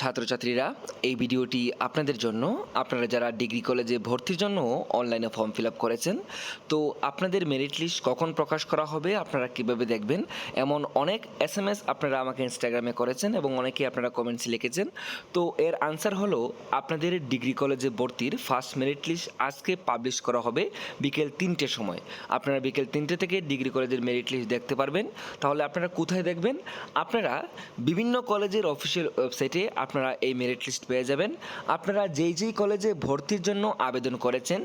ছাত্রছাত্রীরা, এই ভিডিওটি আপনাদের জন্য। আপনারা যারা ডিগ্রি কলেজে ভর্তির জন্য অনলাইনে ফর্ম ফিল আপ করেছেন, তো আপনাদের মেরিট লিস্ট কখন প্রকাশ করা হবে, আপনারা কীভাবে দেখবেন? এমন অনেক এস এম এস আপনারা আমাকে ইনস্টাগ্রামে করেছেন এবং অনেকে আপনারা কমেন্টস লিখেছেন। তো এর আনসার হলো, আপনাদের ডিগ্রি কলেজে ভর্তির ফার্স্ট মেরিট লিস্ট আজকে পাবলিশ করা হবে বিকেল তিনটের সময়। আপনারা বিকেল তিনটে থেকে ডিগ্রি কলেজের মেরিট লিস্ট দেখতে পারবেন। তাহলে আপনারা কোথায় দেখবেন? আপনারা বিভিন্ন কলেজের অফিসিয়াল ওয়েবসাইটে আপনারা এই মেরিট লিস্ট পেয়ে যাবেন। আপনারা যেই যেই কলেজে ভর্তির জন্য আবেদন করেছেন,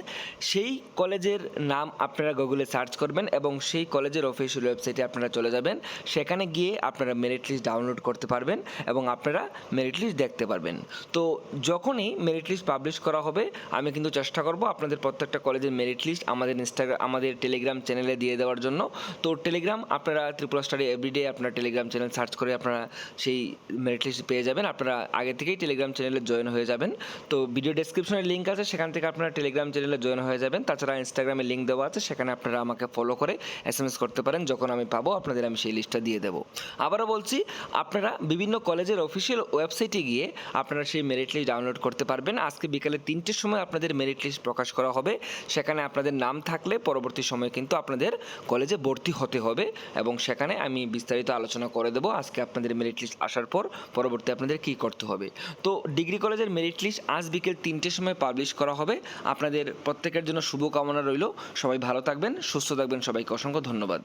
সেই কলেজের নাম আপনারা গুগলে সার্চ করবেন এবং সেই কলেজের অফিসিয়াল ওয়েবসাইটে আপনারা চলে যাবেন। সেখানে গিয়ে আপনারা মেরিট লিস্ট ডাউনলোড করতে পারবেন এবং আপনারা মেরিট লিস্ট দেখতে পারবেন। তো যখনই মেরিট লিস্ট পাবলিশ করা হবে, আমি কিন্তু চেষ্টা করব আপনাদের প্রত্যেকটা কলেজের মেরিট লিস্ট আমাদের ইনস্টাগ্রাম আমাদের টেলিগ্রাম চ্যানেলে দিয়ে দেওয়ার জন্য। তো টেলিগ্রাম আপনারা ত্রিপুরা স্টাডি এভরিডে আপনার টেলিগ্রাম চ্যানেল সার্চ করে আপনারা সেই মেরিট লিস্ট পেয়ে যাবেন। আপনারা আগে থেকেই টেলিগ্রাম চ্যানেলে জয়েন হয়ে যাবেন। তো ভিডিও ডেসক্রিপশনে লিঙ্ক আছে, সেখান থেকে আপনারা টেলিগ্রাম চ্যানেলে জয়েন হয়ে যাবেন। তাছাড়া ইনস্টাগ্রামে লিঙ্ক দেওয়া আছে, সেখানে আপনারা আমাকে ফলো করে এস এম এস করতে পারেন। যখন আমি পাবো, আপনাদের আমি সেই লিস্টটা দিয়ে দেবো। আবারও বলছি, আপনারা বিভিন্ন কলেজের অফিসিয়াল ওয়েবসাইটে গিয়ে আপনারা সেই মেরিট লিস্ট ডাউনলোড করতে পারবেন। আজকে বিকালে তিনটের সময় আপনাদের মেরিট লিস্ট প্রকাশ করা হবে। সেখানে আপনাদের নাম থাকলে পরবর্তী সময়ে কিন্তু আপনাদের কলেজে ভর্তি হতে হবে এবং সেখানে আমি বিস্তারিত আলোচনা করে দেবো। আজকে আপনাদের মেরিট লিস্ট আসার পর পরবর্তী আপনাদের কী করতে হবে। তো ডিগ্রি কলেজের মেরিট লিস্ট আজ বিকেল তিনটের সময় পাবলিশ করা হবে। আপনাদের প্রত্যেকের জন্য শুভকামনা রইল। সবাই ভালো থাকবেন, সুস্থ থাকবেন। সবাইকে অসংখ্য ধন্যবাদ।